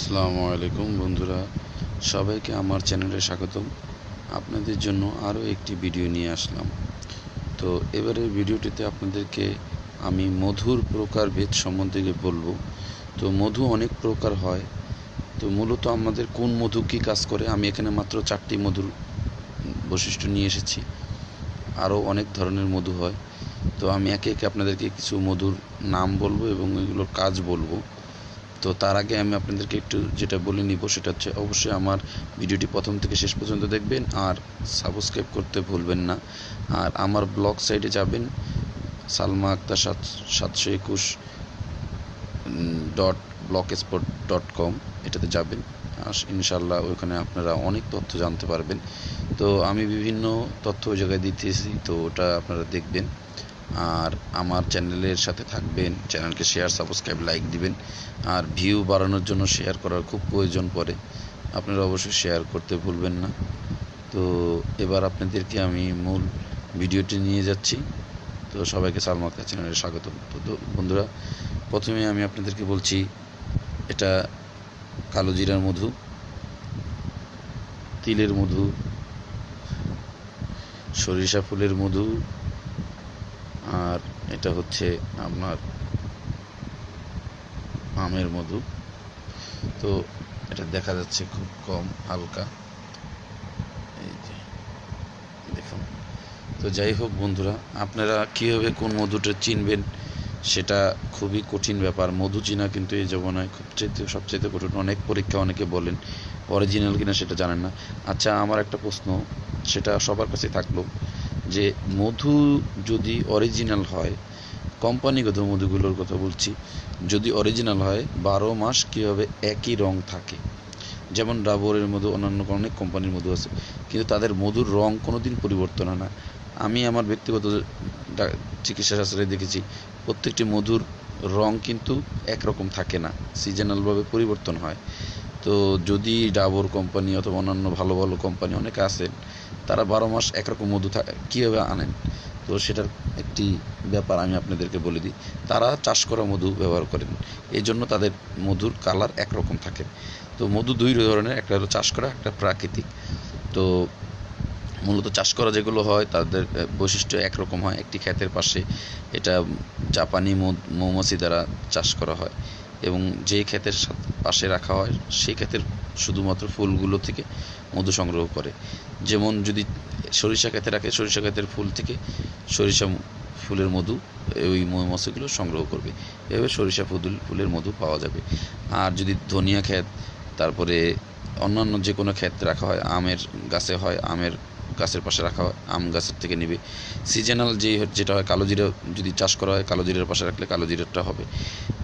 আসসালামু আলাইকুম বন্ধুরা, সবাইকে আমার চ্যানেলে স্বাগতম। আপনাদের জন্য আরও একটি ভিডিও নিয়ে আসলাম। তো এবারের ভিডিওটিতে আপনাদেরকে আমি মধুর প্রকারভেদ সম্বন্ধে বলব। তো মধু অনেক প্রকার হয়। তো মূলত আমাদের কোন মধু কী কাজ করে, আমি এখানে মাত্র চারটি মধুর বৈশিষ্ট্য নিয়ে এসেছি। আরও অনেক ধরনের মধু হয়। তো আমি একে একে আপনাদেরকে কিছু মধুর নাম বলব এবং এগুলোর কাজ বলব। তো তার আগে আমি আপনাদেরকে একটু যেটা বলে নিব, সেটা হচ্ছে অবশ্যই আমার ভিডিওটি প্রথম থেকে শেষ পর্যন্ত দেখবেন আর সাবস্ক্রাইব করতে ভুলবেন না। আর আমার ব্লগ সাইটে যাবেন, সালমা আক্তার সাত, সাতশো একুশ dot blogspot dot com এটাতে যাবেন। ইনশাল্লাহ ওইখানে আপনারা অনেক তথ্য জানতে পারবেন। তো আমি বিভিন্ন তথ্য ওই জায়গায় দিতেছি, তো ওটা আপনারা দেখবেন। আর আমার চ্যানেলের সাথে থাকবেন, চ্যানেলকে শেয়ার সাবস্ক্রাইব লাইক দিবেন, আর ভিউ বাড়ানোর জন্য শেয়ার করার খুব প্রয়োজন পড়ে। আপনারা অবশ্যই শেয়ার করতে ভুলবেন না। তো এবার আপনাদেরকে আমি মূল ভিডিওটি নিয়ে যাচ্ছি। তো সবাইকে সালমা সালমাক্তা চ্যানেলে স্বাগত। তো বন্ধুরা, প্রথমে আমি আপনাদেরকে বলছি, এটা কালো জিরার মধু, তিলের মধু, সরিষা ফুলের মধু আর এটা হচ্ছে আপনার আমের মধু। তো এটা দেখা যাচ্ছে খুব কম, হালকা। এই যে, দেখুন। তো যাই হোক বন্ধুরা, আপনারা কীভাবে কোন মধুটা চিনবেন সেটা খুবই কঠিন ব্যাপার। মধু চিনা কিন্তু এই জমানায় খুব চাইতে, সবচাইতে কঠিন। অনেক পরীক্ষা অনেকে বলেন অরিজিনাল কিনা সেটা জানেন না। আচ্ছা আমার একটা প্রশ্ন, সেটা সবার কাছে থাকল। যে মধু যদি অরিজিনাল হয়, কোম্পানিগত মধুগুলোর কথা বলছি, যদি অরিজিনাল হয়, বারো মাস কীভাবে একই রং থাকে? যেমন ডাবরের মধু, অন্যান্য অনেক কোম্পানির মধু আছে। কিন্তু তাদের মধুর রং কোনো দিন পরিবর্তন হয় না। আমি আমার ব্যক্তিগত চিকিৎসা শাস্ত্রে দেখেছি, প্রত্যেকটি মধুর রং কিন্তু একরকম থাকে না। সিজনালভাবে পরিবর্তন হয়। তো যদি ডাবর কোম্পানি অথবা অন্যান্য ভালো ভালো কোম্পানি অনেকে আছেন তারা বারো মাস একরকম মধু থাকে কীভাবে আনেন? তো সেটার একটি ব্যাপার আমি আপনাদেরকে বলে দিই। তারা চাষ করা মধু ব্যবহার করেন। এই জন্য তাদের মধুর কালার একরকম থাকে। তো মধু দুই ধরনের, একটা হলো চাষ করা, একটা প্রাকৃতিক। তো মূলত চাষ করা যেগুলো হয়, তাদের বৈশিষ্ট্য একরকম হয়। একটি ক্ষেতের পাশে এটা জাপানি মৌমাছি দ্বারা চাষ করা হয়। এবং যেই ক্ষেতের পাশে রাখা হয়, সেই ক্ষেতের শুধুমাত্র ফুলগুলো থেকে মধু সংগ্রহ করে। যেমন যদি সরিষা ক্ষেতে রাখে, সরিষা ক্ষেতের ফুল থেকে সরিষা ফুলের মধু ওই মৌমাছিগুলো সংগ্রহ করবে। এভাবে সরিষা ফুল ফুলের মধু পাওয়া যাবে। আর যদি ধনিয়া ক্ষেত, তারপরে অন্যান্য যে কোনো ক্ষেত রাখা হয়, আমের গাছে হয়, আমের গাছের পাশে রাখা হয়, আম গাছের থেকে নেবে। সিজনাল যে যেটা হয়, কালো জিরা যদি চাষ করা হয়, কালো জিরার পাশে রাখলে কালো জিরাটা হবে।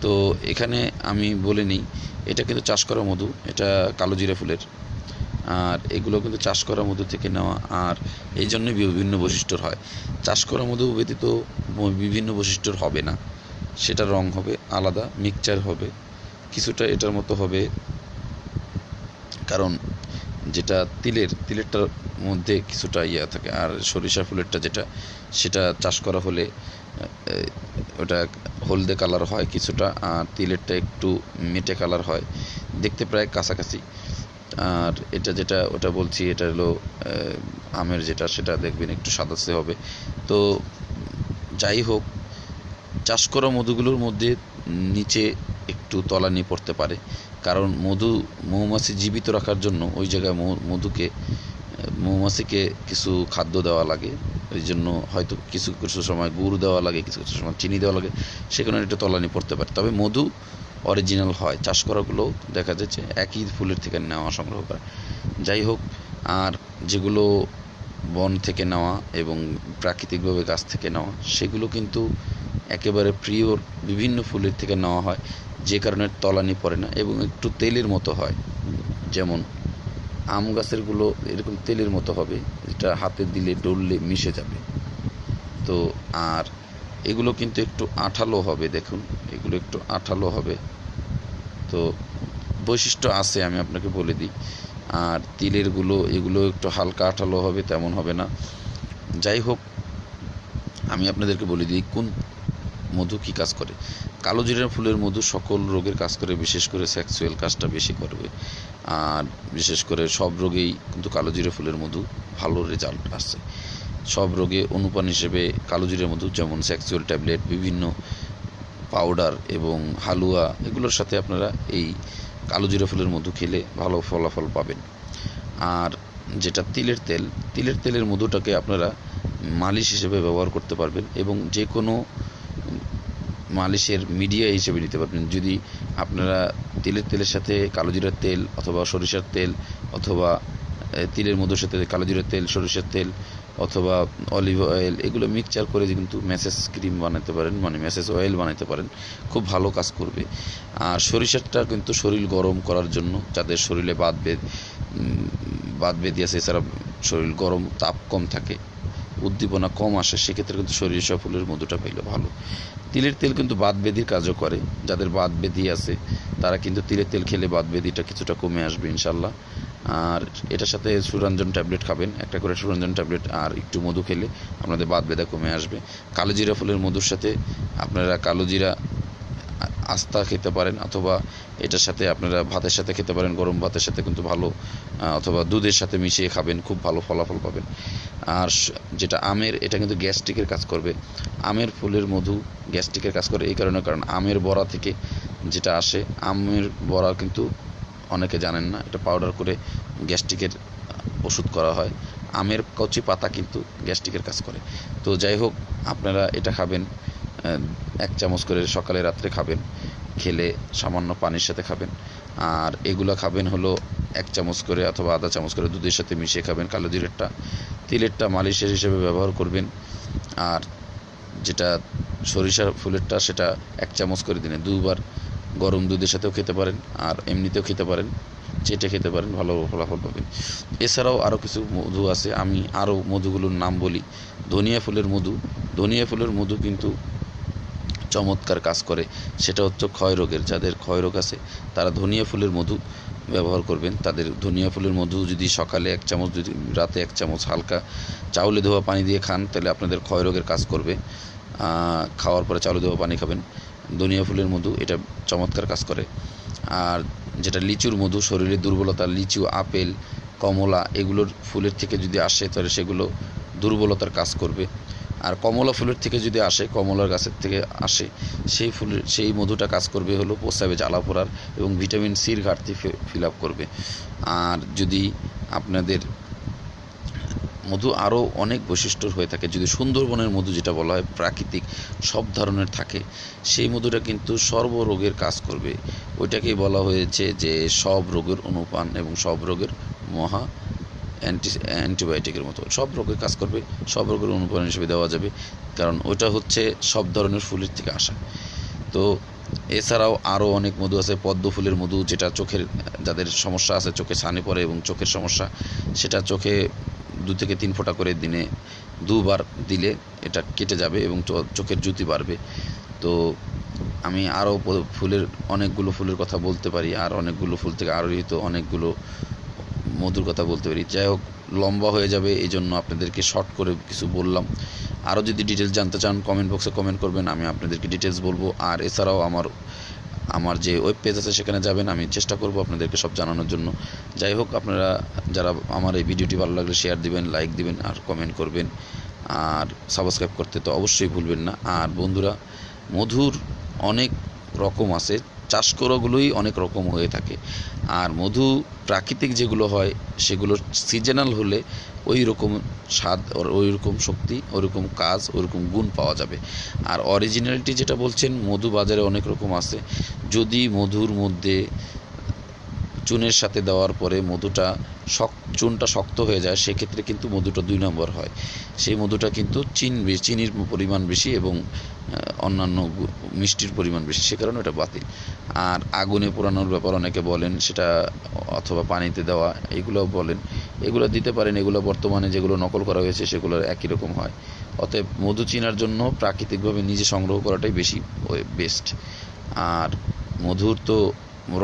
তো এখানে আমি বলে নিই, এটা কিন্তু চাষ করা মধু, এটা কালো জিরা ফুলের। আর এগুলো কিন্তু চাষ করা মধু থেকে নেওয়া, আর এই জন্যই বিভিন্ন বৈশিষ্ট্যর হয়। চাষ করা মধু ব্যতীত বিভিন্ন বৈশিষ্ট্যর হবে না। সেটা রং হবে, আলাদা মিক্সচার হবে। কিছুটা এটার মতো হবে। কারণ যেটা তিলের, তিলেরটার মধ্যে কিছুটা ইয়া থাকে, আর সরিষা ফুলেরটা যেটা, সেটা চাষ করা হলে ওটা হলদে কালার হয় কিছুটা, আর তিলেরটা একটু মেটে কালার হয়, দেখতে প্রায় কাছাকাছি। আর এটা যেটা, ওটা বলছি, এটা হলো আমের যেটা, সেটা দেখবেন একটু সাদাসে হবে। তো যাই হোক, চাষ করা মধুগুলোর মধ্যে নিচে একটু তলানি পড়তে পারে। কারণ মধু মৌমাছি জীবিত রাখার জন্য ওই জায়গায় মধুকে, মৌমাছিকে কিছু খাদ্য দেওয়া লাগে। ওই জন্য হয়তো কিছু কিছু সময় গুড় দেওয়া লাগে, কিছু কিছু সময় চিনি দেওয়া লাগে। সেখানে একটু তলানি পড়তে পারে। তবে মধু অরিজিনাল হয়। চাষ করাগুলো দেখা যাচ্ছে একই ফুলের থেকে নেওয়া সংগ্রহ করা। যাই হোক, আর যেগুলো বন থেকে নেওয়া এবং প্রাকৃতিকভাবে গাছ থেকে নেওয়া, সেগুলো কিন্তু একেবারে প্রিয় বিভিন্ন ফুলের থেকে নেওয়া হয়। যে কারণে তলানি পড়ে না এবং একটু তেলের মতো হয়। যেমন আম গাছেরগুলো এরকম তেলের মতো হবে, এটা হাতে দিলে, ডললে মিশে যাবে। তো আর এগুলো কিন্তু একটু আঠালো হবে, দেখুন, এগুলো একটু আঠালো হবে। তো বৈশিষ্ট্য আছে, আমি আপনাকে বলে দিই। আর তিলেরগুলো এগুলো একটু হালকা আঠালো হবে, তেমন হবে না। যাই হোক, আমি আপনাদেরকে বলে দিই, কোন মধু কি কাজ করে? কালো জিরা ফুলের মধু সকল রোগের কাজ করে, বিশেষ করে সেক্সুয়াল কাজটা বেশি করবে। আর বিশেষ করে সব রোগেই কিন্তু কালো জিরা ফুলের মধু ভালো রেজাল্ট আসছে। সব রোগে অনুপান হিসেবে কালো জিরা মধু যেমন সেক্সুয়াল ট্যাবলেট বিভিন্ন পাউডার এবং হালুয়া, এগুলোর সাথে আপনারা এই কালো জিরা ফুলের মধু খেলে ভালো ফলাফল পাবেন। আর যেটা তিলের তেল, তিলের তেলের মধুটাকে আপনারা মালিশ হিসেবে ব্যবহার করতে পারবেন এবং যে কোনো মালিশের মিডিয়া হিসেবে নিতে পারবেন। যদি আপনারা তিলের তেলের সাথে কালো জিরার তেল অথবা সরিষার তেল অথবা তিলের মধুর সাথে কালো জিরার তেল, সরিষার তেল অথবা অলিভ অয়েল এগুলো মিক্সচার করে কিন্তু ম্যাসেজ ক্রিম বানাতে পারেন মানে ম্যাসেজ অয়েল বানাতে পারেন। খুব ভালো কাজ করবে। আর সরিষারটা কিন্তু শরীর গরম করার জন্য, যাদের শরীরে বাদ বেদ বাদ বেদি আছে, এছাড়া শরীর গরম, তাপ কম থাকে। উদ্দীপনা কম আসে, সেক্ষেত্রে কিন্তু সরিষা ফুলের মধুটা পাইলে ভালো। তিলের তেল কিন্তু বাদ বেদির কাজও করে। যাদের বাদ বেদি আছে, তারা কিন্তু তিলের তেল খেলে বাদ বেদিটা কিছুটা কমে আসবে, ইনশাল্লাহ। আর এটার সাথে সুরঞ্জন ট্যাবলেট খাবেন, একটা করে সুরঞ্জন ট্যাবলেট আর একটু মধু খেলে আপনাদের বাদ বেদা কমে আসবে। কালো জিরা ফুলের মধুর সাথে আপনারা কালো জিরা আ- আস্তা খেতে পারেন অথবা এটার সাথে আপনারা ভাতের সাথে খেতে পারেন, গরম ভাতের সাথে কিন্তু ভালো অথবা দুধের সাথে মিশিয়ে খাবেন, খুব ভালো ফলাফল পাবেন। আর যেটা আমের, এটা কিন্তু গ্যাস্ট্রিকের কাজ করবে। আমের ফুলের মধু গ্যাস্ট্রিকের কাজ করে, এই কারণে, কারণ আমের বড়া থেকে যেটা আসে, আমের বড়া কিন্তু অনেকে জানেন না, এটা পাউডার করে গ্যাস্ট্রিকের ওষুধ করা হয়। আমের কচি পাতা কিন্তু গ্যাস্ট্রিকের কাজ করে। তো যাই হোক, আপনারা এটা খাবেন। এক চামচ করে সকালে রাত্রে খাবেন, খেলে সামান্য পানির সাথে খাবেন। আর এগুলো খাবেন হলো এক চামচ করে অথবা আধা চামচ করে দুধের সাথে মিশিয়ে খাবেন কালো জিরেরটা। তিলেরটা মালিশের হিসেবে ব্যবহার করবেন। আর যেটা সরিষার ফুলেরটা সেটা এক চামচ করে দিনে দুবার গরম দুধের সাথেও খেতে পারেন, আর এমনিতেও খেতে পারেন, চেটে খেতে পারেন, ভালো ফলাফল পাবেন। এছাড়াও আরও কিছু মধু আছে, আমি আরও মধুগুলোর নাম বলি। ধনিয়া ফুলের মধু। ধনিয়া ফুলের মধু কিন্তু চমৎকার কাজ করে। সেটা হচ্ছে ক্ষয় রোগের। যাদের ক্ষয় রোগ আছে, তারা ধনিয়া ফুলের মধু ব্যবহার করবেন। তাদের ধনিয়া ফুলের মধু যদি সকালে এক চামচ, যদি রাতে এক চামচ হালকা চাউলে ধোয়া পানি দিয়ে খান, তাহলে আপনাদের ক্ষয় রোগের কাজ করবে। খাওয়ার পরে চাউলে ধোয়া পানি খাবেন। ধনিয়া ফুলের মধু, এটা চমৎকার কাজ করে। আর যেটা লিচুর মধু, শরীরের দুর্বলতা, লিচু, আপেল, কমলা, এগুলোর ফুলের থেকে যদি আসে, তাহলে সেগুলো দুর্বলতার কাজ করবে। আর কমলা ফুলের থেকে যদি আসে, কমলার গাছের থেকে আসে, সেই ফুলের, সেই মধুটা কাজ করবে হলো প্রস্রাবে জ্বালা পোড়ার এবং ভিটামিন সির ঘাটতি ফিল আপ করবে। আর যদি আপনাদের মধু আরও অনেক বৈশিষ্ট্যর হয়ে থাকে, যদি সুন্দরবনের মধু যেটা বলা হয় প্রাকৃতিক সব ধরনের থাকে, সেই মধুটা কিন্তু সর্বরোগের কাজ করবে। ওইটাকেই বলা হয়েছে যে সব রোগের অনুপান এবং সব রোগের মহা অ্যান্টি অ্যান্টিবায়োটিকের মতো। সব রোগের কাজ করবে, সব রোগের অনুপান হিসেবে দেওয়া যাবে, কারণ ওটা হচ্ছে সব ধরনের ফুলের থেকে আসা। তো এছাড়াও আরও অনেক মধু আছে, পদ্ম ফুলের মধু যেটা চোখের, যাদের সমস্যা আছে, চোখে ছানি পড়ে এবং চোখের সমস্যা, সেটা চোখে দু থেকে তিন ফোঁটা করে দিনে দুবার দিলে এটা কেটে যাবে এবং চোখের জ্যোতি বাড়বে। তো আমি আরও ফুলের অনেকগুলো ফুলের কথা বলতে পারি, আর অনেকগুলো ফুল থেকে আরোহিত অনেকগুলো মধুর কথা বলতে পারি। যাই হোক, লম্বা হয়ে যাবে এই জন্য আপনাদেরকে শর্ট করে কিছু বললাম। আরও যদি ডিটেলস জানতে চান কমেন্ট বক্সে কমেন্ট করবেন, আমি আপনাদেরকে ডিটেলস বলব। আর এছাড়াও আমার আমার যে ওয়েব পেজ আছে, সেখানে যাবেন, আমি চেষ্টা করব আপনাদেরকে সব জানানোর জন্য। যাই হোক, আপনারা যারা আমার এই ভিডিওটি ভালো লাগলে শেয়ার দিবেন লাইক দিবেন, আর কমেন্ট করবেন। আর সাবস্ক্রাইব করতে তো অবশ্যই ভুলবেন না। আর বন্ধুরা, মধুর অনেক রকম আছে। চাষ করাগুলোই অনেক রকম হয়ে থাকে। আর মধু প্রাকৃতিক যেগুলো হয়, সেগুলো সিজনাল হলে ওই রকম স্বাদ ওই রকম শক্তি ওই রকম কাজ, ওইরকম গুণ পাওয়া যাবে। আর অরিজিনালিটি যেটা বলছেন, মধু বাজারে অনেক রকম আছে। যদি মধুর মধ্যে চুনের সাথে দেওয়ার পরে মধুটা শক, চুনটা শক্ত হয়ে যায়, সেক্ষেত্রে কিন্তু মধুটা দুই নম্বর হয়। সেই মধুটা কিন্তু চিন চিনির পরিমাণ বেশি এবং অন্যান্য মিষ্টির পরিমাণ বেশি, সে কারণে ওটা বাতিল। আর আগুনে পোড়ানোর ব্যাপার অনেকে বলেন, সেটা অথবা পানিতে দেওয়া এগুলো বলেন। এগুলো দিতে পারেন, এগুলো বর্তমানে যেগুলো নকল করা হয়েছে সেগুলো একই রকম হয়। অতএব মধু চিনার জন্য প্রাকৃতিকভাবে নিজে সংগ্রহ করাটাই বেশি বেস্ট আর মধুর তো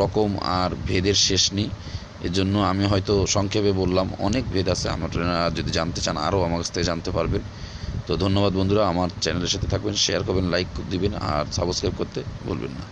রকম আর ভেদের শেষ নেই। এজন্য জন্য আমি হয়তো সংক্ষেপে বললাম, অনেক ভেদ আছে। আমার যদি জানতে চান, আরও আমার কাছ থেকে জানতে পারবেন। তো ধন্যবাদ বন্ধুরা, আমার চ্যানেলের সাথে থাকবেন শেয়ার করবেন লাইক দিবেন, আর সাবস্ক্রাইব করতে ভুলবেন না।